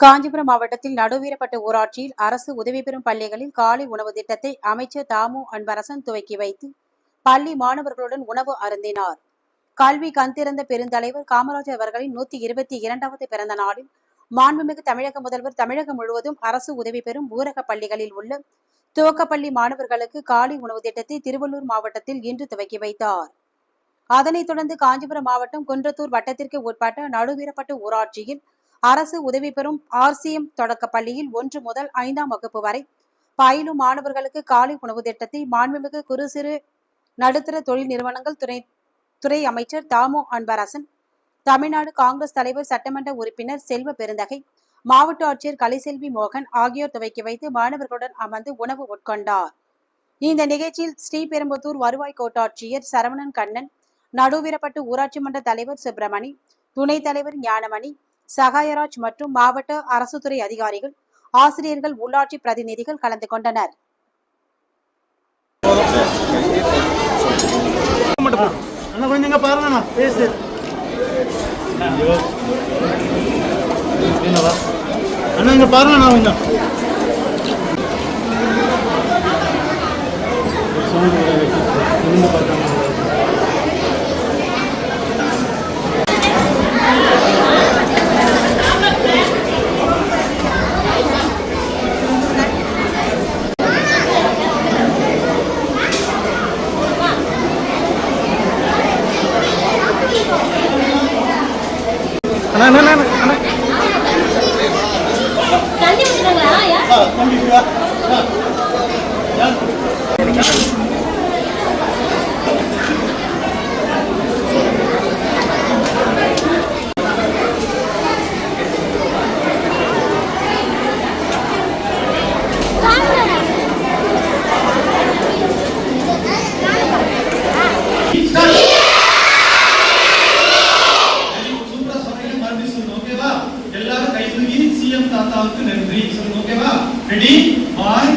காஞ்சிபுரம் மாவட்டத்தில் நடுவீரப்பட்டு ஊராட்சியில் அரசு உதவி பெறும் பள்ளிகளில் காலை உணவு திட்டத்தை அமைச்சர் தாமு அன்பரசன் துவக்கி வைத்து பள்ளி மாணவர்களுடன் உணவு அருந்தினார். கல்வி கண்திறந்த பெருந்தலைவர் காமராஜர் அவர்களின் நூத்தி இருபத்தி இரண்டாவது பிறந்த நாளில் மாண்புமிகு தமிழக முதல்வர் தமிழகம் முழுவதும் அரசு உதவி பெறும் ஊரக பள்ளிகளில் உள்ள துவக்கப்பள்ளி மாணவர்களுக்கு காலை உணவு திட்டத்தை திருவள்ளூர் மாவட்டத்தில் இன்று துவக்கி வைத்தார். அதனைத் தொடர்ந்து காஞ்சிபுரம் மாவட்டம் குன்றத்தூர் வட்டத்திற்கு உட்பட்ட நடுவீரப்பட்டு ஊராட்சியில் அரசு உதவி பெறும் ஆர்சிஎம் தொடக்கப் பள்ளியில் ஒன்று முதல் ஐந்தாம் வகுப்பு வரை பயிலும் மாணவர்களுக்கு காலை உணவு திட்டத்தை மாண்புமிகு குறு சிறு நடுத்தர தொழில் நிறுவனங்கள் துறை துறை அமைச்சர் தாமு அன்பரசன் தமிழ்நாடு காங்கிரஸ் தலைவர் சட்டமன்ற உறுப்பினர் செல்வ பெருந்தகை மாவட்ட ஆட்சியர் கலைசெல்வி மோகன் ஆகியோர் துவக்கி வைத்து மாணவர்களுடன் அமர்ந்து உணவு உட்கொண்டார். இந்த நிகழ்ச்சியில் ஸ்ரீபெரும்புத்தூர் வருவாய் கோட்டாட்சியர் சரவணன் கண்ணன் நடுவீரப்பட்டு ஊராட்சி மன்ற தலைவர் சுப்பிரமணி துணைத் தலைவர் ஞானமணி சகாயராஜ் மற்றும் மாவட்ட அரசு துறை அதிகாரிகள் ஆசிரியர்கள் உள்ளாட்சி பிரதிநிதிகள் கலந்து கொண்டனர். அண்ணா அண்ணா சிஎம் தாத்தாவுக்கு நன்றி. சொல்லுங்க ஓகேவா ரெடி பாய்